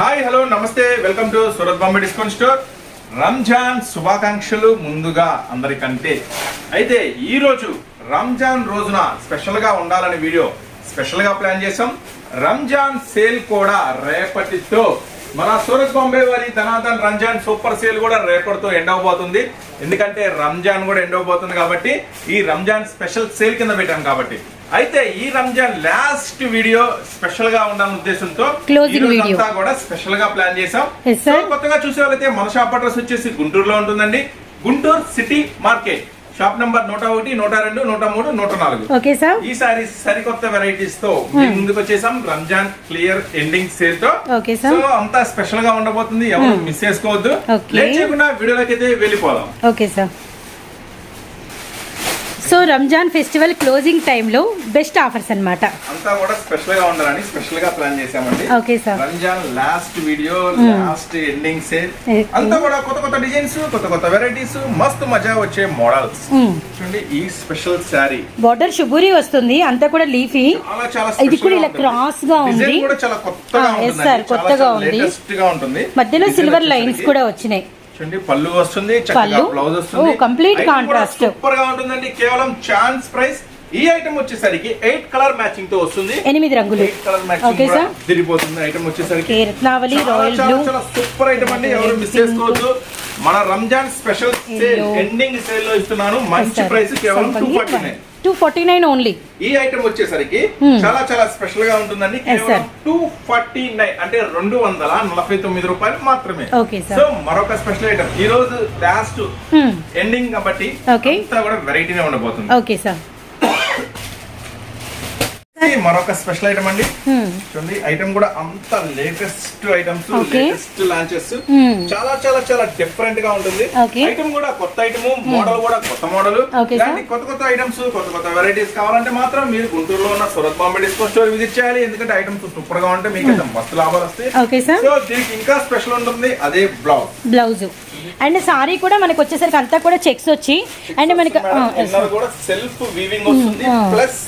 Hi hello నమస్తే. Welcome to Surat Bombay discount store Ramzan శుభాకాంక్షలు ముందుగా అందరికంటే. అయితే ఈ రోజు రంజాన్ రోజున స్పెషల్గా ఉండాలని వీడియో స్పెషల్గా ప్లాన్ చేసాం రంజాన్ సేల్ కూడా రేపటితో. మన సూరత్ బాంబే వారి ధనాధన్ రంజాన్ సూపర్ సేల్ కూడా రేపటితో ఎండ్ అవబోతుంది. ఎందుకంటే రంజాన్ కూడా ఎండ్ అవబోతుంది కాబట్టి ఈ రంజాన్ స్పెషల్ సేల్ కింద పెట్టాం కాబట్టి. అయితే ఈ రంజాన్ లాస్ట్ వీడియో స్పెషల్గా ఉండాలనే ఉద్దేశంతో ఈ. అంతా కూడా స్పెషల్గా ప్లాన్ చేసాం. సో కొత్తగా చూసే వాళ్ళైతే మన షాప్ అడ్రస్ వచ్చేసి గుంటూరులో ఉంటుందండి. Guntur city market. Shop number నూట ఒకటి నూట రెండు నూట మూడు నూట నాలుగు. ఓకే సార్ సరికొత్త వెరైటీస్తో మీ ముందుకు వచ్చేసాం. రంజాన్ క్లియర్ ఎండింగ్ సేల్తో. సో అంతా స్పెషల్గా ఉండబోతుంది. ఎవరు మిస్ చేసుకోవద్దు. Okay. లేట్ చేయకుండా వీడియోలోకి అయితే వెళ్ళిపోదాం. Okay sir so Ramzan festival closing టైంలో బెస్ట్ ఆఫర్స్ అన్నమాట. అంతా కూడా స్పెషల్గా ఉండాలని స్పెషల్గా ప్లాన్ చేసామండి okay sir. Ramzan last video last ending sale. అంతా కూడా కొత్త కొత్త డిజైన్స్ కొత్త కొత్త వెరైటీస్ మస్తు మజా వచ్చే మోడల్స్. చూడండి ఈ స్పెషల్ శారీ. బార్డర్ షుబూరి వస్తుంది అంతా కూడా లీఫీ చాలా చాలా ఇది కూడా ఇలా. క్రాస్గా ఉంది. కూడా చాలా కొత్తగా ఉంటుంది ఉంది. మధ్యలో సిల్వర్ లైన్స్ కూడా వచ్చినాయి. చూడండి పళ్ళు వస్తుంది చక్కగా. బ్లౌజ్ వస్తుంది. సూపర్గా ఉంటుందండి కేవలం ఛాన్స్ ప్రైస్ ఈ ఐటమ్ వచ్చేసరికి ఎయిట్ కలర్ మ్యాచింగ్తో వస్తుంది. ఎనిమిది రంగులు. ఎయిట్ కలర్ మ్యాచింగ్ తిరిగిపోతుంది ఐటమ్ వచ్చేసరికి. Ratnavali royal blue super item అండి. ఎవరు మిస్ చేసుకోవద్దు. మన రంజాన్ స్పెషల్ సేల్. ఎండింగ్ సేల్లో ఇస్తున్నాను. మంచి ప్రైస్ కేవలం two forty nine two forty nine only ఈ ఐటమ్ వచ్చేసరికి Hmm. చాలా చాలా స్పెషల్గా ఉంటుందండి. టూ ఫార్టీ నైన్ అంటే రెండు వందల నలభై తొమ్మిది రూపాయలు మాత్రమే. సో మరొక స్పెషల్ ఐటమ్ ఈ రోజు లాస్ట్ ఎండింగ్ కాబట్టి Okay. అంతా కూడా వెరైటీనే ఉండబోతుంది. ఓకే సార్ మరొక స్పెషల్ ఐటమ్ అండి. చూడండి ఐటమ్ కూడా అంత latest items. Latest launches Hmm. చాలా చాలా చాలా డిఫరెంట్గా ఉంటుంది. ఐటమ్ కూడా కొత్త ఐటమ్ మోడల్ కూడా కొత్త మోడల్. ఇలాంటి కొత్త కొత్త ఐటమ్స్ కొత్త కొత్త వెరైటీస్ కావాలంటే మాత్రం మీరు గుంటూరులో ఉన్న Surat Bombay discount store visit చేయాలి. ఎందుకంటే ఐటమ్స్ సూపర్గా ఉంటే మీకు మస్తు లాభాలు వస్తాయి. సో దీనికి ఇంకా స్పెషల్ ఉంటుంది. అదే బ్లౌజ్ బ్లౌజ్ అండ్ సారీ కూడా మనకి వచ్చేసరికి అంతా కూడా చెక్స్ వచ్చి. అండ్ మనకి సెల్ఫ్ వీవింగ్ వస్తుంది. Hmm. ప్లస్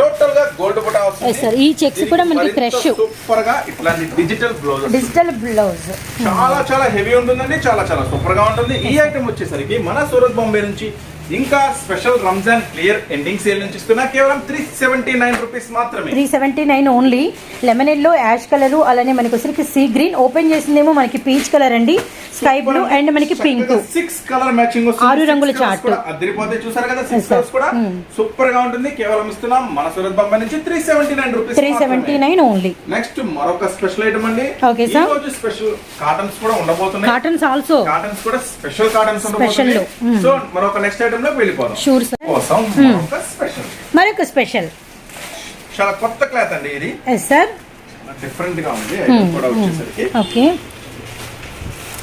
టోటల్గా గోల్డ్ బుటా వస్తుంది sir. ఈ checks కూడా మనకి fresh. సూపర్గా ఇట్లాంటి డిజిటల్ బ్లౌజ్ డిజిటల్ బ్లౌజ్ చాలా చాలా హెవీ ఉంటుందండి చాలా చాలా సూపర్గా ఉంటుంది ఈ ఐటమ్ వచ్చేసరికి మన సూరత్ బాంబే నుంచి ఇంకా special Ramzan clear ending sale నుంచి ఇస్తున్నా కేవలం త్రీ సెవెంటీ నైన్ రూపీస్ మాత్రమే. Three seventy nine only lemon yellow ash colour అలానే మనకి వచ్చరికి సీ గ్రీన్ ఓపెన్ చేసిందేమో మనకి పీచ్ కలర్ అండి. స్కై బ్లూ అండ్ మనకి పింక్ సిక్స్ కలర్ మ్యాచింగ్ ఆరు రంగుల చార్ట్. అదిరిపోతే చూసారు కదా సిక్స్. కలర్స్ కూడా సూపర్గా ఉంటుంది. కేవలం ఇస్తున్నాం మన సూరత్ బాంబే నుంచి three seventy nine rupees three seventy nine only next మరొక స్పెషల్ ఐటమ్ అండి. ఈ sir. రోజు స్పెషల్ కాటన్స్ కూడా ఉండబోతున్నాయి. కాటన్స్ ఆల్సో కాటన్స్ కూడా స్పెషల్ కాటన్స్. ఉండబోతున్నాయి. సో మరొక నెక్స్ట్ ఐటమ్ లో వెళ్ళిపోదాం. షూర్ సార్ కోసం మరొక స్పెషల్ మరొక స్పెషల్ చాలా కొత్త క్లాత్ అండి ఇది. ఎస్ సార్ డిఫరెంట్గా ఉంది. ఐటమ్ కూడా వచ్చేసరికి. ఓకే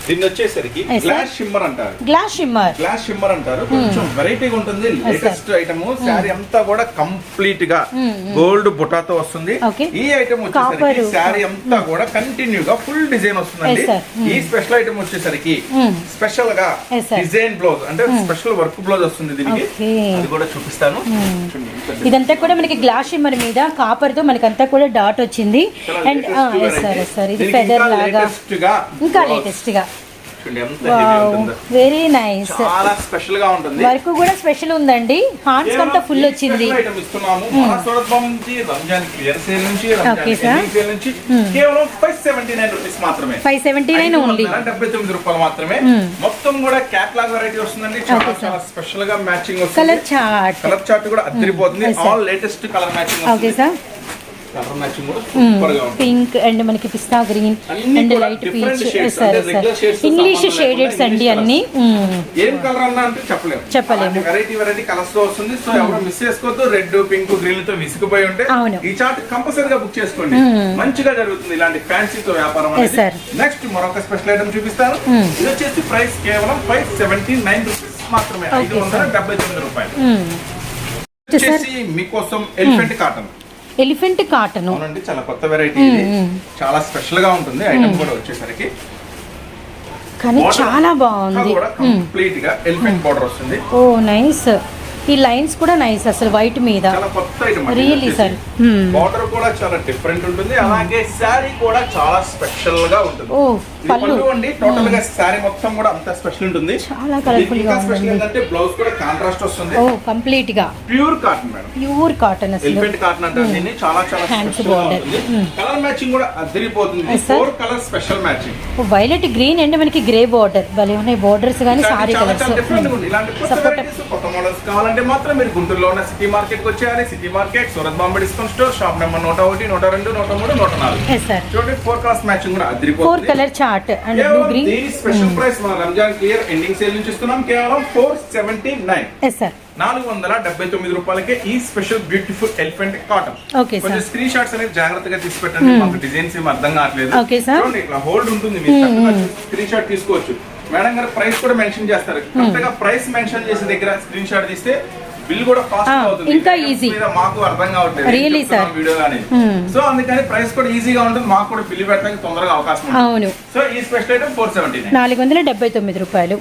దీన్ని వచ్చేసరికి. గ్లాస్ షిమ్మర్ అంటారు. గ్లాస్ షిమ్మర్ గ్లాస్ షిమ్మర్ అంటారు. కొంచెం వెరైటీగా ఉంటుంది. లేటెస్ట్ ఐటమ్ శారీ అంతా కూడా కంప్లీట్గా గోల్డ్ బుటాతో వస్తుంది. Okay. ఈ ఐటమ్ వచ్చేసరికి. శారీ అంతా కూడా కంటిన్యూ గా ఫుల్ డిజైన్ వస్తుందండి. ఈ స్పెషల్ ఐటమ్ వచ్చేసరికి స్పెషల్గా. డిజైన్ బ్లౌజ్ అంటే స్పెషల్ వర్క్ బ్లౌజ్ వస్తుంది దీనికి. అది కూడా చూపిస్తాను. ఇదంతా కూడా మనకి గ్లాస్ షిమ్మర్ మీద కాపర్తో మనకి అంతా కూడా డాట్ వచ్చింది అండ్ సార్ సార్ ఇది ఫెదర్ ఇంకా లాగా. ఇంకా. లేటెస్ట్గా. చూడండి ఎంత heavy ఉంటుందో. వెరీ నైస్ చాలా స్పెషల్గా ఉంటుంది. వర్క్ కూడా స్పెషల్ ఉందండి. హార్ట్స్ అంతా ఫుల్ వచ్చింది. ఐటమ్ ఇస్తున్నాము. సూరత్ బాంబ్ నుంచి రంజాన్ క్లియర్ సేల్ నుంచి రంజాన్ సేల్ నుంచి కేవలం మాత్రమే. ఓన్లీ తొమ్మిది రూపాయలు మాత్రమే. మొత్తం కూడా క్యాట్లాగ్ వెరైటీ వస్తుందండి. చాలా స్పెషల్గా మ్యాచింగ్ కలర్ వస్తుంది చార్ట్ కలర్ చార్ట్ కూడా sir. All latest colour matching okay sir pink and మనకి pista green and light peach సార్తో ఇంగ్లీష్ షేడెడ్స్ అండి అన్ని. మ్మ్. ఏం కలర్ అన్నా అంటే చెప్పలేము. చెప్పలేము. వెరైటీ వెరైటీ కలర్స్తో వస్తుంది. సో ఎవరు మిస్ చేసుకోవద్దు. రెడ్ పింక్ గ్రీన్తో విసిగిపోయి ఉంటే అవును. ఈ చార్ట్ కంపల్సరీ గా బుక్ చేసుకోండి. మంచిగా జరుగుతుంది ఇలాంటి ఫ్యాన్సీ తో వ్యాపారం. నెక్స్ట్ మరొక స్పెషల్ ఐటమ్ చూపిస్తాను. ఇది వచ్చేసి ప్రైస్ కేవలం ఫైవ్ సెవెంటీ నైన్ రూపీస్ మాత్రమే. Okay, ఐదు వందల డెబ్బై తొమ్మిది రూపాయలు. వచ్చేసి మీకోసం ఎలిఫెంట్ కాటన్ ఎలిఫెంట్ కాటన్. అవునండి చాలా కొత్త వెరైటీ ఇది. చాలా స్పెషల్గా ఉంటుంది ఐటమ్ కూడా వచ్చేసరికి. కానీ చాలా బాగుంది. కంప్లీట్గా ఎలిఫెంట్ బోర్డర్ వస్తుంది. Oh nice. ఈ లైన్స్ కూడా నైస్ అసలు వైట్ మీద. Really sir Hmm. బార్డర్ కూడా చాలా డిఫరెంట్ ఉంటుంది. అలాగే శారీ కూడా చాలా స్పెషల్గా ఉంటుంది. ఓ పళ్ళు. అండి. టోటల్గా శారీ మొత్తం కూడా అంత స్పెషల్ ఉంటుంది. చాలా కలర్ఫుల్గా స్పెషల్ ఏంటంటే బ్లౌజ్ కూడా కాంట్రాస్ట్ వస్తుంది. ఓ కంప్లీట్గా. Pure cotton madam pure cotton అసలు. ఎలిఫెంట్ కాటన్ అంటే దీన్ని. చాలా చాలా స్పెషల్గా. ఉంటుంది. Hmm. కలర్ మ్యాచింగ్ కూడా అదిరిపోతుంది. Four colour special matching violet green and మనకి గ్రే బార్డర్ భలే ఉన్నాయి బార్డర్స్ కానీ సారీ కలర్స్ చాలా కావాలంటే మాత్రం మీరు గుంటూరులో ఉన్న సిటీ మార్కెట్కి వచ్చేయాలి. City market Surat Bombay discount store shop number నూట ఒకటి నూట రెండు నూట మూడు నూట నాలుగు. చూడండి ఫోర్ కలర్స్ మ్యాచింగ్ కూడా four colour chart and blue కేవలం గ్రీన్ దీని స్పెషల్ ప్రైస్ మన రంజాన్ క్లియర్ ఎండింగ్ సేల్ నుంచి ఇస్తున్నాం. కేవలం four seventy nine yes sir నాలుగు వందల డెబ్బై తొమ్మిది రూపాయలకే ఈ స్పెషల్ బ్యూటిఫుల్ ఎలిఫెంట్ కాటన్ కొంచెం స్క్రీన్ షాట్స్ అనేది జాగ్రత్తగా తీసి పెట్టండి. మాకు డిజైన్స్ ఏమి అర్థం కావట్లేదు. చూడండి ఇట్లా హోల్డ్ ఉంటుంది. మీరు స్క్రీన్ షాట్ తీసుకోవచ్చు. మేడం గారు ప్రైస్ కూడా మెన్షన్ చేస్తారు. కరెక్ట్గా ప్రైస్ మెన్షన్ చేసే దగ్గర స్క్రీన్ షాట్ తీస్తే బిల్ కూడా ఫాస్ట్ Ah, అవుతుంది. ఇంకా ఈ easy. మీద మాకు అర్థం కావట్లేదు. Really, sir. వీడియో కానీ Hmm. సో అందుకని ప్రైస్ కూడా ఈజీగా ఉంటుంది. మాకు కూడా బిల్ పెట్టడానికి తొందరగా అవకాశం అవును. సో ఈ స్పెషల్ ఐటమ్ ఫోర్ సెవెంటీ నాలుగు వందల డెబ్బై తొమ్మిది రూపాయలు.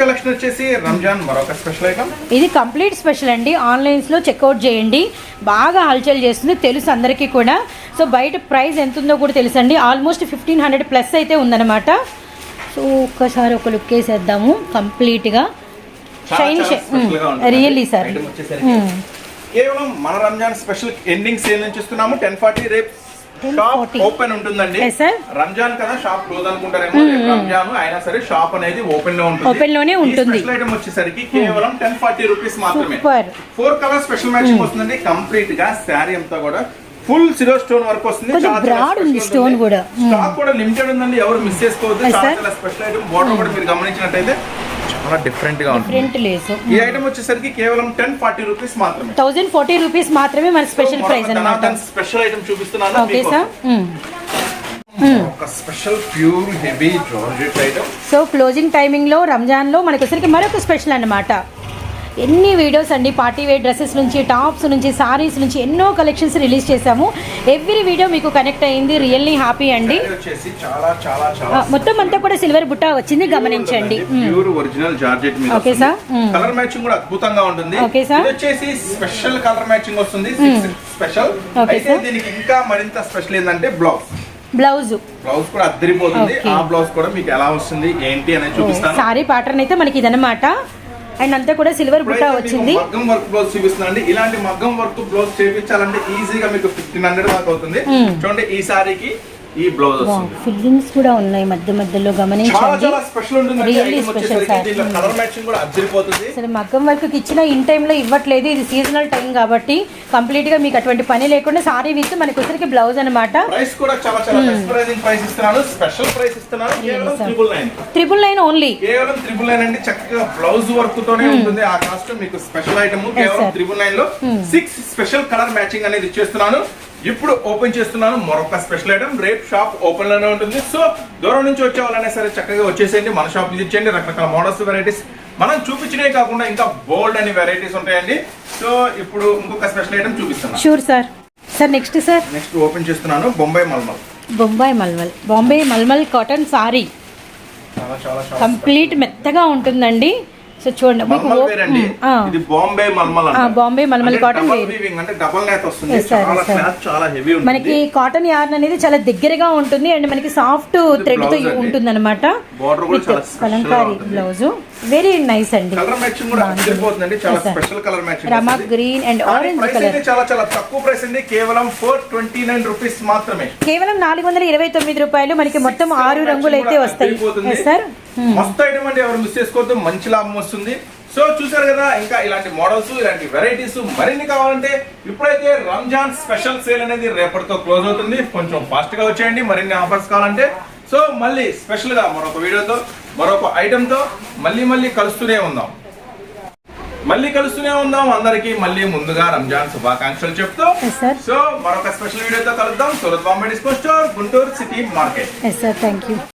కలెక్షన్ వచ్చేసి రంజాన్ మరొక స్పెషల్ ఐటమ్. ఇది కంప్లీట్ స్పెషల్ అండి. ఆన్లైన్స్లో చెక్అవుట్ చేయండి. బాగా హల్చల్ చేస్తుంది. తెలుసు అందరికీ కూడా. సో బయట ప్రైస్ ఎంత ఉందో కూడా తెలుసు అండి ఆల్మోస్ట్ ఫిఫ్టీన్ హండ్రెడ్ ప్లస్ అయితే ఉందన్నమాట. సో ఒక్కసారి ఒక లుక్ వేసేద్దాము కంప్లీట్గా. షైన్ రియల్లీ సార్ కేవలం మన రంజాన్ స్పెషల్ ఎండింగ్ సేల్ నుంచి ఇస్తున్నాము టెన్ ఫార్టీ రేపు షాప్ 10:40. ఓపెన్ ఉంటుందండి. రంజాన్ కదా షాప్ క్లోజ్ అనుకుంటారేమో రేపు రంజాన్. అయినా సరే షాప్ అనేది ఓపెన్లో ఉంటుంది. Open లోనే ఉంటుంది. స్పెషల్ ఐటమ్ వచ్చేసరికి కేవలం టెన్ ఫార్టీ రూపీస్ మాత్రమే. ఫోర్ కలర్ స్పెషల్ మ్యాచింగ్ వస్తుందండి కంప్లీట్గా శారీ అంతా కూడా ఫుల్ సిరో స్టోన్ వర్క్ వస్తుంది broad ఉంది ఉంటుంది. కూడా. స్టాక్ కూడా లిమిటెడ్ ఉందండి ఎవరు మిస్ చేసుకోవద్దు. చాలా స్పెషల్ ఐటమ్ బోర్డర్ కూడా మీరు గమనించినట్టయితే చాలా డిఫరెంట్గా ఉంటుంది ఫ్రంట్ లేసు ఈ ఐటమ్ వచ్చేసరికి కేవలం టెన్ ఫార్టీ రూపీస్ మాత్రమే. థౌజండ్ ఫార్టీ రూపీస్ మాత్రమే మన స్పెషల్ ప్రైస్ అనమాట స్పెషల్ ఐటమ్ చూపిస్తున్నాను ఓకే సార్ మీకోసం. ఒక special pure heavy georgette item so closing టైమింగ్లో రంజాన్లో మనకు వచ్చరికి మరొక స్పెషల్ అన్నమాట. ఎన్ని వీడియోస్ అండి పార్టీ వేర్ డ్రెస్సెస్ నుంచి టాప్స్ నుంచి సారీస్ నుంచి ఎన్నో కలెక్షన్స్ రిలీజ్ చేశాము. ఎవ్రీ వీడియో మీకు కనెక్ట్ అయింది రియల్లీ హ్యాపీ అండి. మొత్తం అంతా కూడా సిల్వర్ బుట్ట వచ్చింది గమనించండి. మ్మ్. ప్యూర్ ఒరిజినల్ జార్జెట్ మీద Okay, sir. కలర్ మ్యాచింగ్ కూడా అద్భుతంగా ఉంటుంది. Okay, sir. ఇది వచ్చేసి స్పెషల్ కలర్ మ్యాచింగ్ వస్తుంది. స్పెషల్ Okay, అయితే sir. దీనికి ఇంకా మరింత స్పెషల్ ఏంటంటే బ్లౌజ్ బ్లౌజ్ బ్లౌజ్ కూడా అద్దరిపోతుంది. Okay. ఆ బ్లౌజ్ కూడా మీకు ఎలా వస్తుంది ఏంటి అనేది చూపిస్తాను. సారీ ప్యాటర్న్ అయితే మనకి ఇదన్నమాట. అండ్ అంతా కూడా సిల్వర్ బుట్ట వచ్చింది. మగ్గం వర్క్ బ్లౌజ్ చూపిస్తున్నాండి ఇలాంటి మగ్గం వర్క్ బ్లౌజ్ చేపించాలంటే ఈజీగా మీకు ఫిఫ్టీన్ హండ్రెడ్ దాకా అవుతుంది. చూడండి ఈ సారీకి ఈ బ్లౌజ్ వస్తుంది ఫిల్లింగ్స్ కూడా ఉన్నాయి మధ్య మధ్యలో గమనించండి. చాలా స్పెషల్ ఉంటుంది special, sir. దీంట్లో కలర్ మ్యాచింగ్ కూడా అద్దరిపోతుంది. అసలు మగ్గం వర్క్ ఇచ్చిన ఇన్ టైంలో ఇవ్వట్లేదు. ఇది సీజనల్ టైం కాబట్టి కంప్లీట్గా మీకు అటువంటి పని లేకుండా సారీ విత్ మనకి వచ్చరికి బ్లౌజ్ అనమాట ప్రైస్ కూడా చాలా చాలా ప్రైస్ ఇస్తున్నాను. స్పెషల్ ప్రైస్ ఇస్తున్నాను. కేవలం sir. Triple nine triple nine only కేవలం అండి. చక్కగా బ్లౌజ్ వర్క్ తోనే ఉంటుంది ఆ కాస్ట్ మీకు స్పెషల్ ఐటమ్ కేవలం sir. త్రిబుల్ నైన్లో సిక్స్ స్పెషల్ కలర్ మ్యాచింగ్ అనేది ఇచ్చేస్తున్నాను. ఇప్పుడు ఓపెన్ చేస్తున్నాను మరొక స్పెషల్ ఐటమ్. రేపు షాప్ ఓపెన్లోనే ఉంటుంది. సో దూరం నుంచి వచ్చే వాళ్ళైనా సరే చక్కగా వచ్చేసేయండి. మన షాప్ విజిట్ చేయండి రకరకాల మోడల్స్ వెరైటీస్ మనం చూపించినవి కాకుండా ఇంకా బోల్డ్ అని వెరైటీస్ ఉంటాయండి. సో ఇప్పుడు ఇంకొక స్పెషల్ ఐటమ్ చూపిస్తున్నాను. Sure sir sir next sir next open చేస్తున్నాను. బొంబాయి మల్మల్. బొంబాయి మల్మల్. బాంబే మల్మల్ కాటన్ సారీ. కంప్లీట్ మెత్తగా ఉంటుందండి. సో చూడండి మీకు బాంబే మల్మల్. బాంబే మల్మల్ కాటన్ మనకి కాటన్ యార్న్ అనేది చాలా దగ్గరగా ఉంటుంది. అండ్ మనకి సాఫ్ట్ థ్రెడ్తో. ఉంటుంది అనమాట కలంకారీ. బ్లౌజ్ వెరీ నైస్ అండి. కలర్ మ్యాచింగ్ కూడా అదిరిపోతుందండి చాలా. Special colour matching rama green and orange colour చాలా చాలా తక్కువ ప్రైస్ అండి. కేవలం ఫోర్ ట్వంటీ నైన్ రూపీస్ మాత్రమే. కేవలం నాలుగు వందల ఇరవై తొమ్మిది రూపాయలు మనకి మొత్తం ఆరు రంగులు అయితే వస్తాయి. సార్ మస్తు ఐటమ్ అండి ఎవరు మిస్ చేసుకోవద్దు. మంచి లాభం వస్తుంది. సో చూసారు కదా ఇంకా ఇలాంటి మోడల్స్ ఇలాంటి వెరైటీస్ మరిన్ని కావాలంటే ఇప్పుడైతే రంజాన్ స్పెషల్ సేల్ అనేది రేపటితో క్లోజ్ అవుతుంది. కొంచెం ఫాస్ట్గా వచ్చేయండి. మరిన్ని ఆఫర్స్ కావాలంటే. సో మళ్ళీ స్పెషల్గా మరొక వీడియోతో మరొక ఐటమ్తో మళ్ళీ మళ్ళీ కలుస్తూనే ఉందాం. మళ్ళీ కలుస్తూనే ఉందాం. అందరికి మళ్ళీ ముందుగా రంజాన్ శుభాకాంక్షలు చెప్తూ. సో మరొక స్పెషల్ వీడియోతో కలుద్దాం. Surat Bombay disco store Guntur city market. Thank you